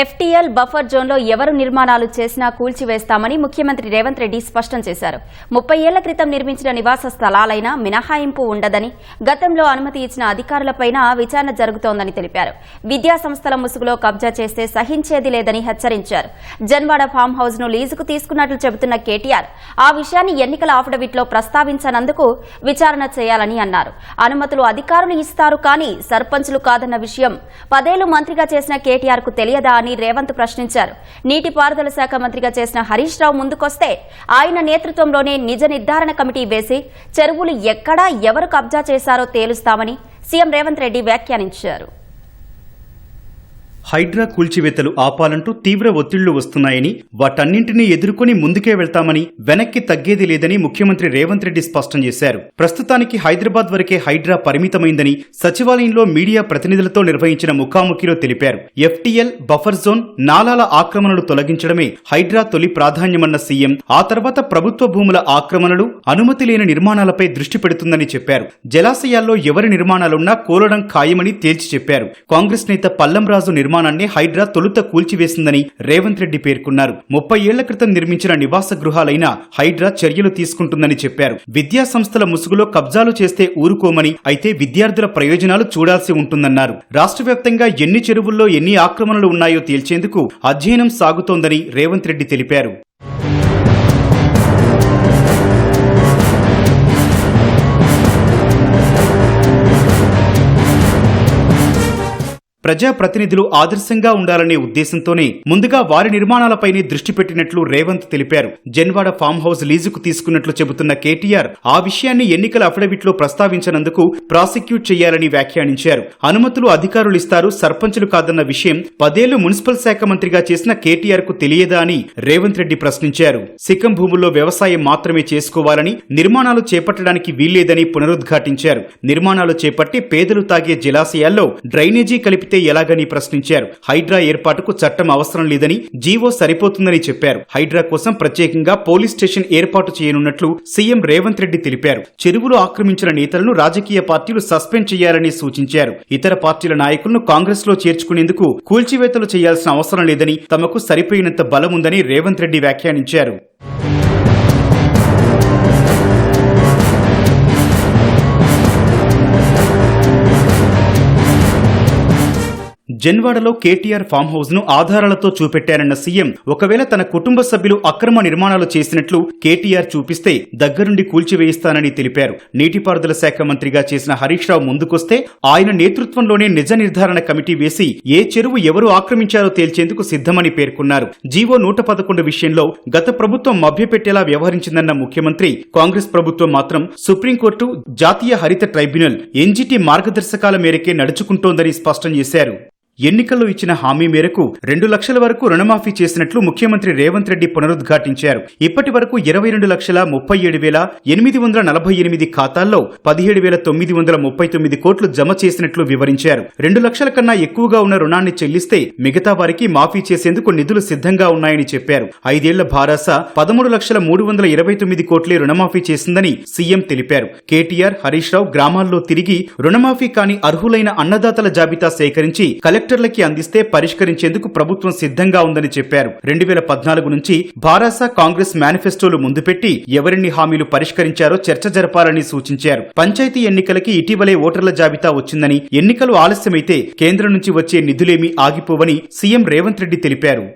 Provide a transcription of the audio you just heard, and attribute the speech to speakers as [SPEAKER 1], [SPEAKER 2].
[SPEAKER 1] FTL buffer జోన్లో ఎవరు నిర్మాణాలు చేసినా కూల్చివేస్తామని ముఖ్యమంత్రి రేవంత్ రెడ్డి స్పష్టం చేశారు. ముప్పై ఏళ్ళ క్రితం నిర్మించిన నివాస స్థలాలైనా మినహాయింపు ఉండదని గతంలో అనుమతి ఇచ్చిన అధికారులపైన విచారణ జరుగుతోందని తెలిపారు. విద్యా సంస్థల ముసుగులో కబ్జా చేస్తే సహించేది లేదని హెచ్చరించారు. జన్వాడ ఫామ్ హౌస్ను లీజుకు తీసుకున్నట్లు చెబుతున్న కేటీఆర్ ఆ విషయాన్ని ఎన్నికల ఆఫిడవిట్లో ప్రస్తావించనందుకు విచారణ చేయాలని అన్నారు. అనుమతులు అధికారులు ఇస్తారు కానీ సర్పంచులు కాదన్న విషయం పదేళ్ళు మంత్రిగా చేసిన కేటీఆర్కు తెలియదా అని రేవంత్ ప్రశ్నించారు. నీటిపారుదల శాఖ మంత్రిగా చేసిన హరీష్ రావు ముందుకొస్తే ఆయన నేతృత్వంలోనే నిజ నిర్ధారణ కమిటీ వేసి చెరువులు ఎక్కడా ఎవరు కబ్జా చేశారో తేలుస్తామని సీఎం రేవంత్ రెడ్డి వ్యాఖ్యానించారు.
[SPEAKER 2] హైడ్రా కూల్చివేతలు ఆపాలంటూ తీవ్ర ఒత్తిళ్ళు వస్తున్నాయని వాటన్నింటినీ ఎదుర్కొని ముందుకే వెళ్తామని వెనక్కి తగ్గేది లేదని ముఖ్యమంత్రి రేవంత్ రెడ్డి స్పష్టం చేశారు. ప్రస్తుతానికి హైదరాబాద్ వరకే హైడ్రా పరిమితమైందని సచివాలయంలో మీడియా ప్రతినిధులతో నిర్వహించిన ముఖాముఖిలో తెలిపారు. ఎఫ్టీఎల్ బఫర్ జోన్ నాలాల ఆక్రమణలు తొలగించడమే హైడ్రా తొలి ప్రాధాన్యమన్న సీఎం ఆ తర్వాత ప్రభుత్వ భూముల ఆక్రమణలు అనుమతి లేని నిర్మాణాలపై దృష్టి పెడుతుందని చెప్పారు. జలాశయాల్లో ఎవరి నిర్మాణాలున్నా కోలడం ఖాయమని తేల్చి చెప్పారు. కాంగ్రెస్ నేత పల్లంరాజు నిర్మాణాన్ని హైడ్రా తొలుత కూల్చివేసిందని రేవంత్ రెడ్డి పేర్కొన్నారు. ముప్పై ఏళ్ళ క్రితం నిర్మించిన నివాస గృహాలైన హైడ్రా చర్యలు తీసుకుంటుందని చెప్పారు. విద్యా సంస్థల ముసుగులో కబ్జాలు చేస్తే ఊరుకోమని అయితే విద్యార్థుల ప్రయోజనాలు చూడాల్సి ఉంటుందన్నారు. రాష్ట్ర వ్యాప్తంగా ఎన్ని చెరువుల్లో ఎన్ని ఆక్రమణలు ఉన్నాయో తేల్చేందుకు అధ్యయనం సాగుతోందని రేవంత్ రెడ్డి తెలిపారు. ప్రజాప్రతినిధులు ఆదర్శంగా ఉండాలనే ఉద్దేశంతోనే ముందుగా వారి నిర్మాణాలపైనే దృష్టి పెట్టినట్లు రేవంత్ తెలిపారు. జన్వాడ ఫామ్ హౌస్ లీజుకు తీసుకున్నట్లు చెబుతున్న కేటీఆర్ ఆ విషయాన్ని ఎన్నికల అఫిడవిట్లో ప్రస్తావించనందుకు ప్రాసిక్యూట్ చేయాలని వ్యాఖ్యానించారు. అనుమతులు అధికారులు ఇస్తారు సర్పంచులు కాదన్న విషయం పదేళ్ళు మున్సిపల్ శాఖ మంత్రిగా చేసిన కేటీఆర్కు తెలియదా అని రేవంత్ రెడ్డి ప్రశ్నించారు. సిక్కం భూముల్లో వ్యవసాయం మాత్రమే చేసుకోవాలని నిర్మాణాలు చేపట్టడానికి వీల్లేదని పునరుద్ఘాటించారు. నిర్మాణాలు చేపట్టి పేదలు తాగే జలాశయాల్లో డ్రైనేజీ కలిపితే ఎలాగని ప్రశ్నించారు. హైడ్రా ఏర్పాటుకు చట్టం అవసరం లేదని జీవో సరిపోతుందని చెప్పారు. హైడ్రా కోసం ప్రత్యేకంగా పోలీస్ స్టేషన్ ఏర్పాటు చేయనున్నట్లు సీఎం రేవంత్ రెడ్డి తెలిపారు. చెరువులు ఆక్రమించిన నేతలను రాజకీయ పార్టీలు సస్పెండ్ చేయాలని సూచించారు. ఇతర పార్టీల నాయకులను కాంగ్రెస్లో చేర్చుకునేందుకు కూల్చివేతలు చేయాల్సిన అవసరం లేదని తమకు సరిపోయినంత బలముందని రేవంత్ రెడ్డి వ్యాఖ్యానించారు. జన్వాడలో కేటీఆర్ ఫామ్ హౌస్ను ఆధారాలతో చూపెట్టారన్న సీఎం ఒకవేళ తన కుటుంబ సభ్యులు అక్రమ నిర్మాణాలు చేసినట్లు కేటీఆర్ చూపిస్తే దగ్గరుండి కూల్చివేయిస్తానని తెలిపారు. నీటిపారుదల శాఖ మంత్రిగా చేసిన హరీష్ రావు ముందుకొస్తే ఆయన నేతృత్వంలోనే నిజ నిర్ధారణ కమిటీ వేసి ఏ చెరువు ఎవరు ఆక్రమించారో తేల్చేందుకు సిద్ధమని పేర్కొన్నారు. జీవో నూట పదకొండు విషయంలో గత ప్రభుత్వం మభ్యపెట్టేలా వ్యవహరించిందన్న ముఖ్యమంత్రి కాంగ్రెస్ ప్రభుత్వం మాత్రం సుప్రీంకోర్టు జాతీయ హరిత ట్రైబ్యునల్ ఎన్జీటీ మార్గదర్శకాల మేరకే నడుచుకుంటోందని స్పష్టం చేశారు. ఎన్నికల్లో ఇచ్చిన హామీ మేరకు రెండు లక్షల వరకు రుణమాఫీ చేసినట్లు ముఖ్యమంత్రి రేవంత్ రెడ్డి పునరుద్ఘాటించారు. ఇప్పటి వరకు ఇరవై రెండు లక్షల ముప్పై ఏడు వేల ఎనిమిది వందల నలభై ఎనిమిది ఖాతాల్లో పదిహేడు వేల తొమ్మిది వందల ముప్పై తొమ్మిది కోట్లు జమ చేసినట్లు వివరించారు. రెండు లక్షల కన్నా ఎక్కువగా ఉన్న రుణాన్ని చెల్లిస్తే మిగతా వారికి మాఫీ చేసేందుకు నిధులు సిద్ధంగా ఉన్నాయని చెప్పారు. ఐదేళ్ళ భారాస పదమూడు లక్షల మూడు వందల ఇరవై తొమ్మిది కోట్లే రుణమాఫీ చేసిందని సీఎం తెలిపారు. కేటీఆర్ హరీష్ రావు గ్రామాల్లో తిరిగి రుణమాఫీ కాని అర్హులైన అన్నదాతల జాబితా సేకరించి కలెక్టర్లకి అందిస్తే పరిష్కరించేందుకు ప్రభుత్వం సిద్ధంగా ఉందని చెప్పారు. రెండు వేల పద్నాలుగు నుంచి భారాస కాంగ్రెస్ మేనిఫెస్టోలు ముందుపెట్టి ఎవరిని ఎవరిన్ని హామీలు పరిష్కరించారో చర్చ జరపాలని సూచించారు. పంచాయతీ ఎన్నికలకి ఇటీవలే ఓటర్ల జాబితా వచ్చిందని ఎన్నికలు ఆలస్యమైతే కేంద్రం నుంచి వచ్చే నిధులేమీ ఆగిపోవని సీఎం రేవంత్ రెడ్డి తెలిపారు.